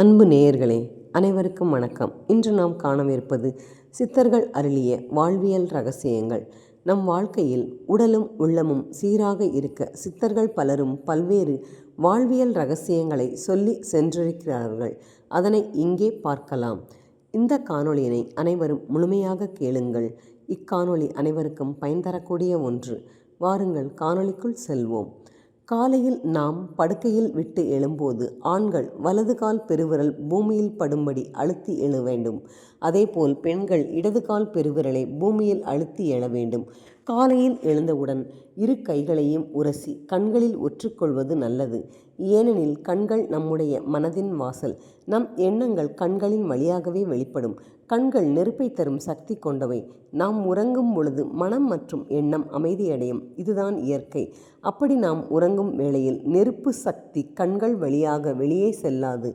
அன்பு நேயர்களே அனைவருக்கும் வணக்கம். இன்று நாம் காணவிருப்பது சித்தர்கள் அருளிய வாழ்வியல் ரகசியங்கள். நம் வாழ்க்கையில் உடலும் உள்ளமும் சீராக இருக்க சித்தர்கள் பலரும் பல்வேறு வாழ்வியல் ரகசியங்களை சொல்லி சென்றிருக்கிறார்கள். அதனை இங்கே பார்க்கலாம். இந்த காணொளியினை அனைவரும் முழுமையாக கேளுங்கள். இக்காணொளி அனைவருக்கும் பயன் தரக்கூடிய ஒன்று. வாருங்கள் காணொளிக்குள் செல்வோம். காலையில் நாம் படுக்கையில் விட்டு எழும்போது ஆண்கள் வலது கால் பெருவிரல் பூமியில் படும்படி அழுத்தி எழ வேண்டும். அதேபோல் பெண்கள் இடது கால் பெருவிரலை பூமியில் அழுத்தி எழ வேண்டும். காலையில் எழுந்தவுடன் இரு கைகளையும் உரசி கண்களில் ஒற்றுக்கொள்வது நல்லது. ஏனெனில் கண்கள் நம்முடைய மனதின் வாசல். நம் எண்ணங்கள் கண்களின் வழியாகவே வெளிப்படும். கண்கள் நெருப்பை தரும் சக்தி கொண்டவை. நாம் உறங்கும் பொழுது மனம் மற்றும் எண்ணம் அமைதியடையும். இதுதான் இயற்கை. அப்படி நாம் உறங்கும் வேளையில் நெருப்பு சக்தி கண்கள் வழியாக வெளியே செல்லாது.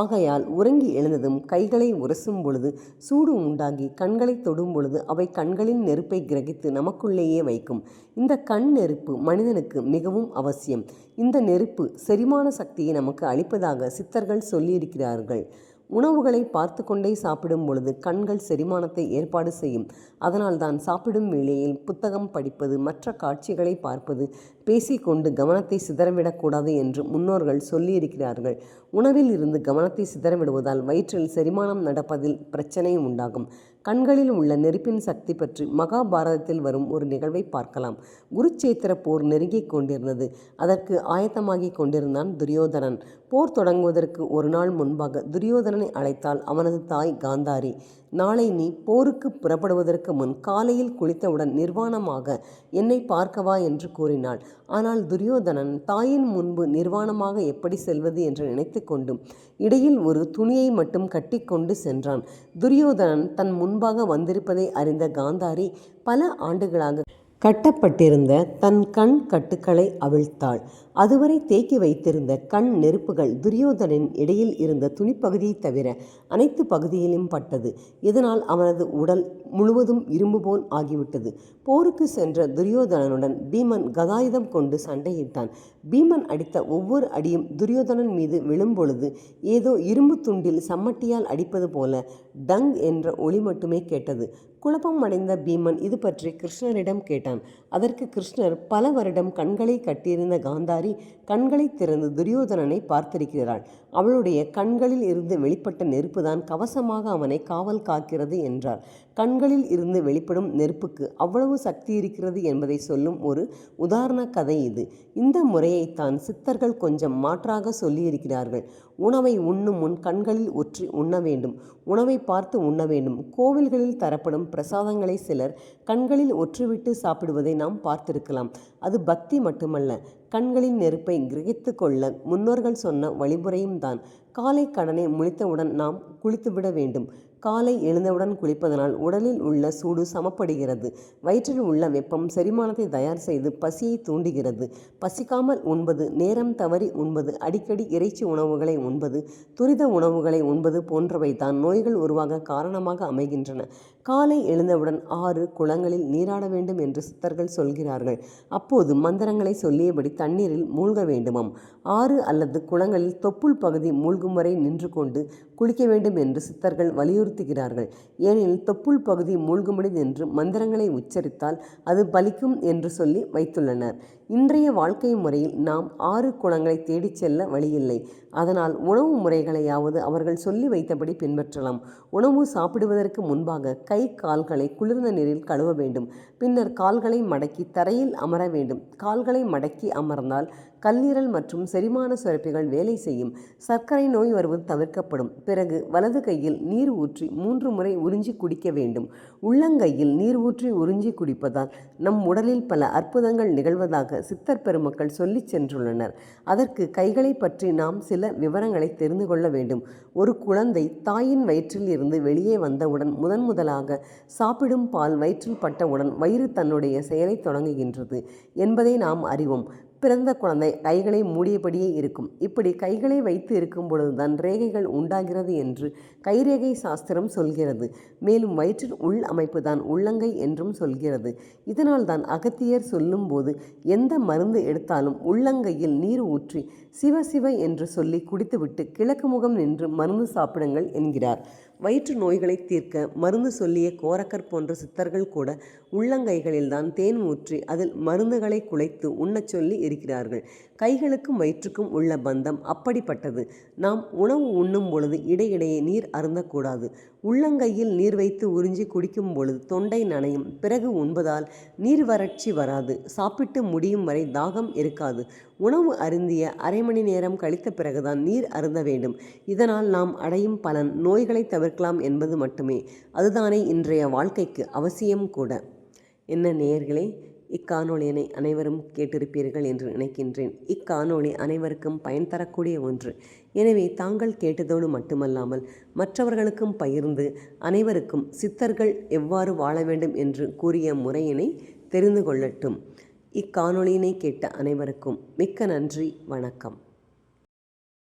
ஆகையால் உறங்கி எழுந்ததும் கைகளை உரசும் பொழுது சூடு உண்டாகி கண்களை தொடும் பொழுது அவை கண்களின் நெருப்பை கிரகித்து நமக்குள்ளே நமக்குள்ளேயே வைக்கும். இந்த கண் நெருப்பு மனிதனுக்கு மிகவும் அவசியம். இந்த நெருப்பு செரிமான சக்தியை நமக்கு அளிப்பதாக சித்தர்கள் சொல்லியிருக்கிறார்கள். உணவுகளை பார்த்து கொண்டே சாப்பிடும் பொழுது கண்கள் செரிமானத்தை ஏற்பாடு செய்யும். அதனால்தான் சாப்பிடும் வேளையில் புத்தகம் படிப்பது மற்ற காட்சிகளை பார்ப்பது பேசிக்கொண்டு கவனத்தை சிதறவிடக்கூடாது என்று முன்னோர்கள் சொல்லியிருக்கிறார்கள். உணவில் இருந்து கவனத்தை சிதறவிடுவதால் வயிற்றில் செரிமானம் நடப்பதில் பிரச்சனை உண்டாகும். கண்களில் உள்ள நெருப்பின் சக்தி பற்றி மகாபாரதத்தில் வரும் ஒரு நிகழ்வை பார்க்கலாம். குருச்சேத்திர போர் நெருங்கிக் கொண்டிருந்தது. அதற்கு ஆயத்தமாகி கொண்டிருந்தான் துரியோதனன். போர் தொடங்குவதற்கு ஒரு நாள் முன்பாக துரியோதனனை அழைத்தால் அவனது தாய் காந்தாரி. நாளை நீ போருக்கு புறப்படுவதற்கு முன் காலையில் குளித்தவுடன் நிர்வாணமாக என்னை பார்க்கவா? என்று கூறினாள். ஆனால் துரியோதனன் தாயின் முன்பு நிர்வாணமாக எப்படி செல்வது என்று நினைத்து கொண்டும் இடையில் ஒரு துணியை மட்டும் கட்டிக்கொண்டு சென்றான். துரியோதனன் தன் முன்பாக வந்திருப்பதை அறிந்த காந்தாரி பல ஆண்டுகளாக கட்டப்பட்டிருந்த தன் கண் கட்டுக்களை அவிழ்த்தாள். அதுவரை தேக்கி வைத்திருந்த கண் நெருப்புகள் துரியோதனின் இடையில் இருந்த துணிப்பகுதியை தவிர அனைத்து பகுதியிலும் பட்டது. இதனால் அவனது உடல் முழுவதும் இரும்பு போல் ஆகிவிட்டது. போருக்கு சென்ற துரியோதனனுடன் பீமன் கதாயுதம் கொண்டு சண்டையிட்டான். பீமன் அடித்த ஒவ்வொரு அடியும் துரியோதனன் மீது விழும்பொழுது ஏதோ இரும்பு துண்டில் சம்மட்டியால் அடிப்பது போல டங் என்ற ஒளி மட்டுமே கேட்டது. குழப்பம் அடைந்த பீமன் இது பற்றி கிருஷ்ணரிடம் கேட்டான். அதற்கு கிருஷ்ணர் பல வருடம் கண்களை கட்டியிருந்த காந்தாரி கண்களை திறந்து துரியோதனனை பார்த்திருக்கிறாள். அவளுடைய கண்களில் இருந்து வெளிப்பட்ட நெருப்புதான் கவசமாக அவனை காவல் காக்கிறது என்றார் கண்களில் இருந்து வெளிப்படும் நெருப்புக்கு அவ்வளவு சக்தி இருக்கிறது என்பதை சொல்லும் ஒரு உதாரண கதை இது. இந்த முறையைத்தான் சித்தர்கள் கொஞ்சம் மாற்றாக சொல்லியிருக்கிறார்கள். உணவை உண்ணும் முன் கண்களில் ஒற்றி உண்ண வேண்டும். உணவை பார்த்து உண்ண வேண்டும். கோவில்களில் தரப்படும் பிரசாதங்களை சிலர் கண்களில் ஒற்றுவிட்டு சாப்பிடுவதை நாம் பார்த்திருக்கலாம். அது பக்தி மட்டுமல்ல கண்களின் நெருப்பை கிரகித்து கொள்ள முன்னோர்கள் சொன்ன வழிமுறையும் தான் காலை கடனை முழித்தவுடன் நாம் குளித்துவிட வேண்டும். காலை எழுந்தவுடன் குளிப்பதனால் உடலில் உள்ள சூடு சமப்படுகிறது. வயிற்றில் உள்ள வெப்பம் செரிமானத்தை தயார் செய்து பசியை தூண்டுகிறது. பசிக்காமல் உண்பது நேரம் தவறி உண்பது அடிக்கடி இறைச்சி உணவுகளை உண்பது துரித உணவுகளை உண்பது போன்றவை தான் நோய்கள் உருவாக காரணமாக அமைகின்றன. காலை எழுந்தவுடன் ஆறு குளங்களில் நீராட வேண்டும் என்று சித்தர்கள் சொல்கிறார்கள். அப்போது மந்திரங்களை சொல்லியபடி தண்ணீரில் மூழ்க வேண்டுமாம். ஆறு அல்லது குளங்களில் தொப்புள் பகுதி மூழ்கும் வரை நின்று கொண்டு குளிக்க வேண்டும் என்று சித்தர்கள் வலியுறுத்துகிறார்கள் ஏனெனில் தொப்புள் பகுதி மூழ்கும்படி என்று மந்திரங்களை உச்சரித்தால் அது பலிக்கும் என்று சொல்லி வைத்துள்ளனர். இன்றைய வாழ்க்கை முறையில் நாம் ஆறு குளங்களை தேடிச் செல்ல வழியில்லை. அதனால் உணவு முறைகளையாவது அவர்கள் சொல்லி வைத்தபடி பின்பற்றலாம். உணவு சாப்பிடுவதற்கு முன்பாக கை கால்களை குளிர்ந்த நீரில் கழுவ வேண்டும். பின்னர் கால்களை மடக்கி தரையில் அமர வேண்டும். கால்களை மடக்கி அமர்ந்தால் கல்லீரல் மற்றும் செரிமான சுரப்பிகள் வேலை செய்யும். சர்க்கரை நோய் வருவது தவிர்க்கப்படும். பிறகு வலது கையில் நீர் ஊற்றி மூன்று முறை உறிஞ்சி குடிக்க வேண்டும். உள்ளங்கையில் நீர் ஊற்றி உறிஞ்சி குடிப்பதால் நம் உடலில் பல அற்புதங்கள் நிகழ்வதாக சித்தர் பெருமக்கள் சொல்லிச் சென்றுள்ளனர். அதற்கு கைகளை பற்றி நாம் சில விவரங்களை தெரிந்து கொள்ள வேண்டும். ஒரு குழந்தை தாயின் வயிற்றில் இருந்து வெளியே வந்தவுடன் முதன் முதலாக சாப்பிடும் பால் வயிற்றில் பட்டவுடன் வயிறு தன்னுடைய செயலை தொடங்குகின்றது என்பதை நாம் அறிவோம். பிறந்த குழந்தை கைகளை மூடியபடியே இருக்கும். இப்படி கைகளை வைத்து இருக்கும் பொழுதுதான் ரேகைகள் உண்டாகிறது என்று கைரேகை சாஸ்திரம் சொல்கிறது. மேலும் வயிற்றின் உள் அமைப்பு தான் உள்ளங்கை என்றும் சொல்கிறது. இதனால் தான் அகத்தியர் சொல்லும்போது எந்த மருந்து எடுத்தாலும் உள்ளங்கையில் நீர் ஊற்றி சிவ சிவ என்று சொல்லி குடித்துவிட்டு கிழக்கு முகம் நின்று மருந்து சாப்பிடுங்கள் என்கிறார். வயிற்று நோய்களை தீர்க்க மருந்து சொல்லிய கோரக்கர் போன்ற சித்தர்கள் கூட உள்ளங்கைகளில்தான் தேன் ஊற்றி அதில் மருந்துகளை குலைத்து உண்ணச் சொல்லி இருக்கிறார்கள். கைகளுக்கும் வயிற்றுக்கும் உள்ள பந்தம் அப்படிப்பட்டது. நாம் உணவு உண்ணும் பொழுது இடையிடையே நீர் அருந்தக்கூடாது. உள்ளங்கையில் நீர் வைத்து உறிஞ்சி குடிக்கும் பொழுது தொண்டை நனையும். பிறகு உண்பதால் நீர் வறட்சி வராது. சாப்பிட்டு முடியும் வரை தாகம் இருக்காது. உணவு அருந்திய அரை மணி நேரம் கழித்த பிறகுதான் நீர் அருந்த வேண்டும். இதனால் நாம் அடையும் பலன் நோய்களை மறக்கலாம் என்பது மட்டுமே. அதுதானே இன்றைய வாழ்க்கைக்கு அவசியம் கூட. என்ன நேயர்களே இக்காணொளியினை அனைவரும் கேட்டிருப்பீர்கள் என்று நினைக்கின்றேன். இக்காணொளி அனைவருக்கும் பயன் தரக்கூடிய ஒன்று. எனவே தாங்கள் கேட்டதோடு மட்டுமல்லாமல் மற்றவர்களுக்கும் பகிர்ந்து அனைவருக்கும் சித்தர்கள் எவ்வாறு வாழ வேண்டும் என்று கூறிய முறையினை தெரிந்து கொள்ளட்டும். இக்காணொளியினை கேட்ட அனைவருக்கும் மிக்க நன்றி வணக்கம்.